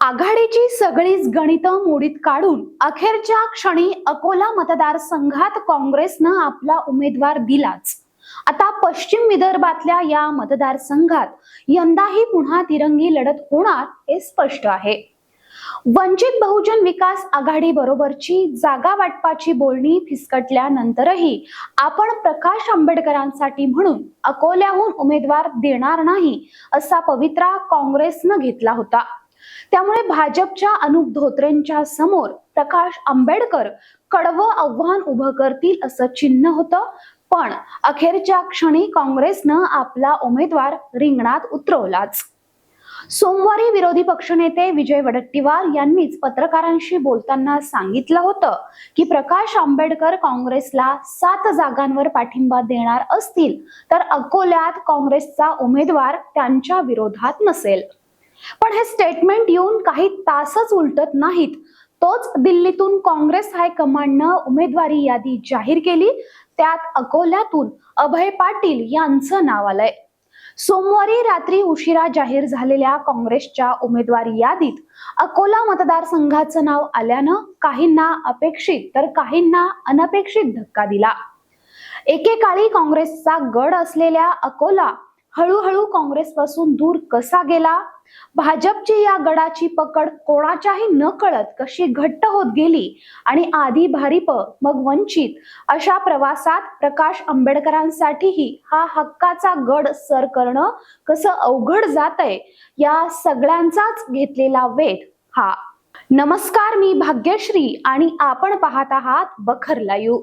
आघाडीची सगळीच गणितं मोडीत काढून अखेरच्या क्षणी अकोला मतदारसंघात काँग्रेसनं आपला उमेदवार दिलाच. आता पश्चिम विदर्भातल्या या मतदारसंघात यंदाही पुन्हा तिरंगी लढत होणार हे स्पष्ट आहे. वंचित बहुजन विकास आघाडी बरोबरची जागा वाटपाची बोलणी फिसकटल्यानंतरही आपण प्रकाश आंबेडकरांसाठी म्हणून अकोल्याहून उमेदवार देणार नाही असा पवित्रा काँग्रेसनं घेतला होता. त्यामुळे भाजपच्या अनुप धोत्रेंच्या समोर प्रकाश आंबेडकर कडवं आव्हान उभं करतील असं चिन्ह होतं. पण अखेरच्या क्षणी काँग्रेसनं आपला उमेदवार रिंगणात उतरवलाच. सोमवारी विरोधी पक्षनेते विजय वडट्टीवार यांनीच पत्रकारांशी बोलताना सांगितलं होतं की प्रकाश आंबेडकर काँग्रेसला सात जागांवर पाठिंबा देणार असतील तर अकोल्यात काँग्रेसचा उमेदवार त्यांच्या विरोधात नसेल. पण हे स्टेटमेंट येऊन काही तासच उलटत नाहीत. तोच दिल्लीतून काँग्रेस हायकमांडनं उमेदवारी यादी जाहीर केली. त्यात अकोल्यातून अभय पाटील यांचं नाव आलंय. सोमवारी रात्री उशिरा जाहीर झालेल्या काँग्रेसच्या उमेदवारी यादीत अकोला मतदारसंघाचं नाव आल्यानं काहींना अपेक्षित तर काहींना अनपेक्षित धक्का दिला. एकेकाळी काँग्रेसचा गड असलेल्या अकोला हळूहळू काँग्रेसपासून दूर कसा गेला? भाजपची या गडाची पकड कोणाच्याही न कळत कशी घट्ट होत गेली आणि आधी भारिप मग वंचित अशा प्रवासात प्रकाश आंबेडकरांसाठीही हा हक्काचा गड सर करणं कसं अवघड जातंय या सगळ्यांचाच घेतलेला वेध हा. नमस्कार मी भाग्यश्री आणि आपण पाहत आहात बखर लायू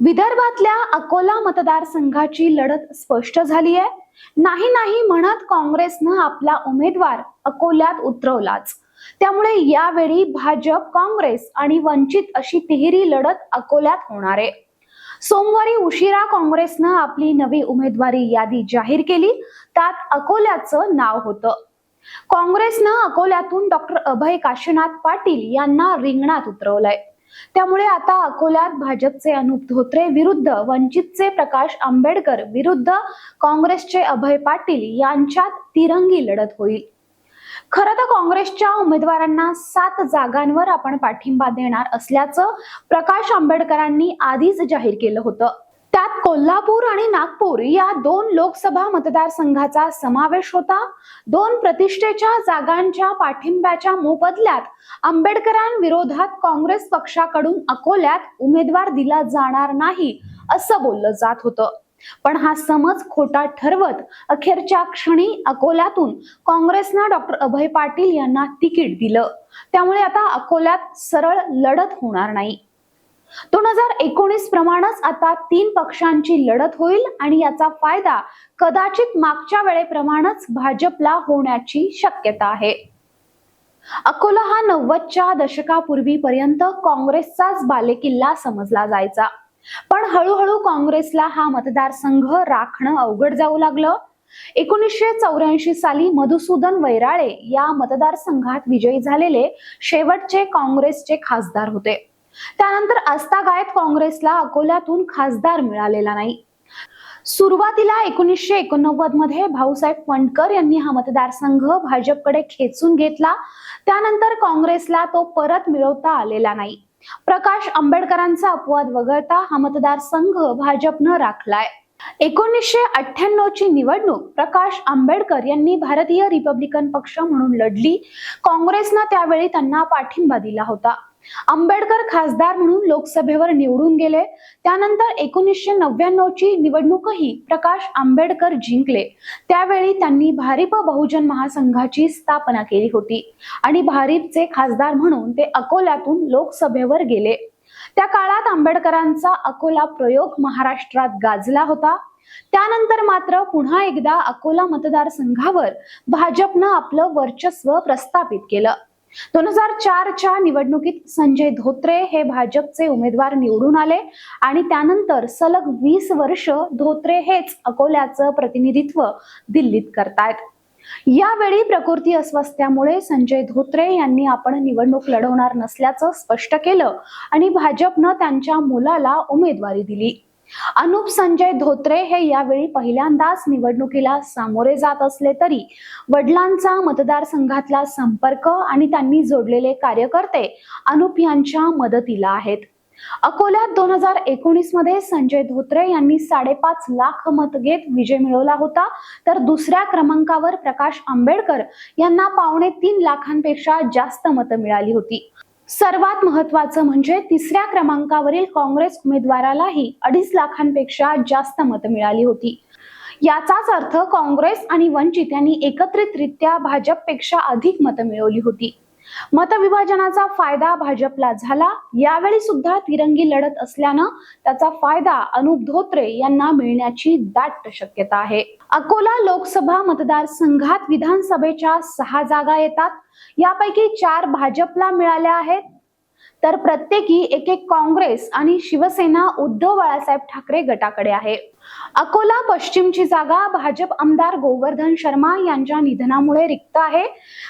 विदर्भातल्या अकोला मतदारसंघाची लढत स्पष्ट झाली आहे नाही नाही म्हणत काँग्रेसनं आपला उमेदवार अकोल्यात उतरवलाच. त्यामुळे यावेळी भाजप काँग्रेस आणि वंचित अशी तिहेरी लढत अकोल्यात होणार आहे. सोमवारी उशिरा काँग्रेसनं आपली नवी उमेदवारी यादी जाहीर केली. त्यात अकोल्याचं नाव होतं. काँग्रेसनं अकोल्यातून डॉक्टर अभय काशीनाथ पाटील यांना रिंगणात उतरवलंय. त्यामुळे आता अकोल्यात भाजपचे अनुप धोत्रे विरुद्ध वंचितचे प्रकाश आंबेडकर विरुद्ध काँग्रेसचे अभय पाटील यांच्यात तिरंगी लढत होईल. खरं तर काँग्रेसच्या उमेदवारांना सात जागांवर आपण पाठिंबा देणार असल्याचं प्रकाश आंबेडकरांनी आधीच जाहीर केलं होतं. त्यात कोल्हापूर आणि नागपूर या दोन लोकसभा मतदारसंघाचा समावेश होता. दोन प्रतिष्ठेच्या जागांच्या पाठिंब्याच्या मोबदल्यात आंबेडकरांविरोधात काँग्रेस पक्षाकडून अकोल्यात उमेदवार दिला जाणार नाही असं बोललं जात होतं. पण हा समज खोटा ठरवत अखेरच्या क्षणी अकोल्यातून काँग्रेसनं डॉक्टर अभय पाटील यांना तिकीट दिलं. त्यामुळे आता अकोल्यात सरळ लढत होणार नाही. दोन हजार एकोणीस प्रमाणच आता तीन पक्षांची लढत होईल आणि याचा फायदा कदाचित मागच्या वेळेप्रमाणेच भाजपला होण्याची शक्यता आहे. अकोला हा नव्वदच्या दशकापूर्वीपर्यंत काँग्रेसचाच बालेकिल्ला समजला जायचा. पण हळूहळू काँग्रेसला हा मतदारसंघ राखणं अवघड जाऊ लागलं. एकोणीसशे चौऱ्याऐंशी साली मधुसूदन वैराळे या मतदारसंघात विजयी झालेले शेवटचे काँग्रेसचे खासदार होते. त्यानंतर आस्थागायत काँग्रेसला अकोल्यातून खासदार मिळालेला नाही. सुरुवातीला एकोणीसशे एकोणनव्वदमध्ये भाऊसाहेब फंडकर यांनी हा मतदारसंघ भाजपकडे खेचून घेतला. त्यानंतर काँग्रेसला तो परत मिळवता आलेला नाही. प्रकाश आंबेडकरांचा अपवाद वगळता हा मतदारसंघ भाजपनं राखलाय. एकोणीसशे अठ्ठ्याण्णव ची निवडणूक प्रकाश आंबेडकर यांनी भारतीय रिपब्लिकन पक्ष म्हणून लढली. काँग्रेसनं त्यावेळी त्यांना पाठिंबा दिला होता. आंबेडकर खासदार म्हणून लोकसभेवर निवडून गेले. त्यानंतर एकोणीसशे नव्याण्णव ची निवडणूकही प्रकाश आंबेडकर जिंकले. त्यावेळी त्यांनी भारिप बहुजन महासंघाची स्थापना केली होती. आणि भारिपचे खासदार म्हणून ते अकोल्यातून लोकसभेवर गेले. त्या काळात आंबेडकरांचा अकोला प्रयोग महाराष्ट्रात गाजला होता. त्यानंतर मात्र पुन्हा एकदा अकोला मतदारसंघावर भाजपनं आपलं वर्चस्व प्रस्थापित केलं. दोन हजार चारच्या निवडणुकीत संजय धोत्रे हे भाजपचे उमेदवार निवडून आले आणि त्यानंतर सलग वीस वर्ष धोत्रे हेच अकोल्याचं प्रतिनिधित्व दिल्लीत करतायत. यावेळी प्रकृती अस्वास्थ्यामुळे संजय धोत्रे यांनी आपण निवडणूक लढवणार नसल्याचं स्पष्ट केलं आणि भाजपनं त्यांच्या मुलाला उमेदवारी दिली. अनुप संजय धोत्रे हे यावेळी पहिल्यांदाच निवडणुकीला सामोरे जात असले तरी वडिलांचा मतदारसंघातला संपर्क आणि त्यांनी जोडलेले कार्यकर्ते अनुप यांच्या मदतीला आहेत. अकोल्यात दोन हजार एकोणीसमध्ये संजय धोत्रे यांनी साडेपाच लाख मत घेत विजय मिळवला होता. तर दुसऱ्या क्रमांकावर प्रकाश आंबेडकर यांना पावणे तीन लाखांपेक्षा जास्त मतं मिळाली होती. सर्वात महत्वाचं म्हणजे तिसऱ्या क्रमांकावरील काँग्रेस उमेदवारालाही अडीच लाखांपेक्षा जास्त मतं मिळाली होती. याचाच अर्थ काँग्रेस आणि वंचित यांनी एकत्रितरित्या भाजपपेक्षा अधिक मतं मिळवली होती. मतविभाजनाचा फायदा भाजपला झाला. यावेळी सुद्धा तिरंगी लढत असल्यानं त्याचा फायदा अनुप धोत्रे यांना मिळण्याची दाट शक्यता आहे. अकोला लोकसभा मतदारसंघात विधानसभेच्या सहा जागा येतात. यापैकी चार भाजपला मिळाल्या आहेत. तर प्रत्येकी एक एक काँग्रेस आणि शिवसेना उद्धव बाळासाहेब ठाकरे गटाकडे आहे. अकोला पश्चिमची जागा भाजप आमदार गोवर्धन शर्मा यांच्या निधनामुळे रिक्त आहे.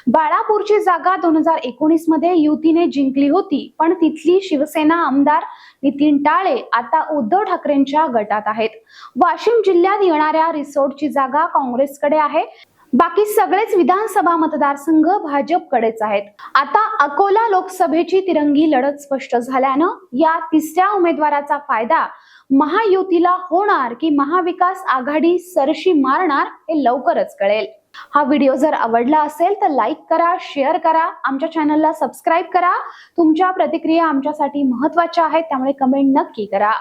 बाळापूरची जागा दोन हजार एकोणीसमध्ये युतीने जिंकली होती पण तिथली शिवसेना आमदार नितीन टाळे आता उद्धव ठाकरेंच्या गटात आहेत. वाशिम जिल्ह्यात येणाऱ्या रिसोर्टची जागा काँग्रेसकडे आहे. बाकी सगळेच विधानसभा मतदारसंघ भाजपकडेच आहेत. आता अकोला लोकसभेची तिरंगी लढत स्पष्ट झाल्यानं या तिसऱ्या उमेदवाराचा फायदा महायुतीला होणार की महाविकास आघाडी सरशी मारणार हे लवकरच कळेल. हा व्हिडिओ जर आवडला असेल तर लाईक करा शेअर करा आमच्या चॅनलला सबस्क्राईब करा. तुमच्या प्रतिक्रिया आमच्यासाठी महत्त्वाच्या आहेत त्यामुळे कमेंट नक्की करा.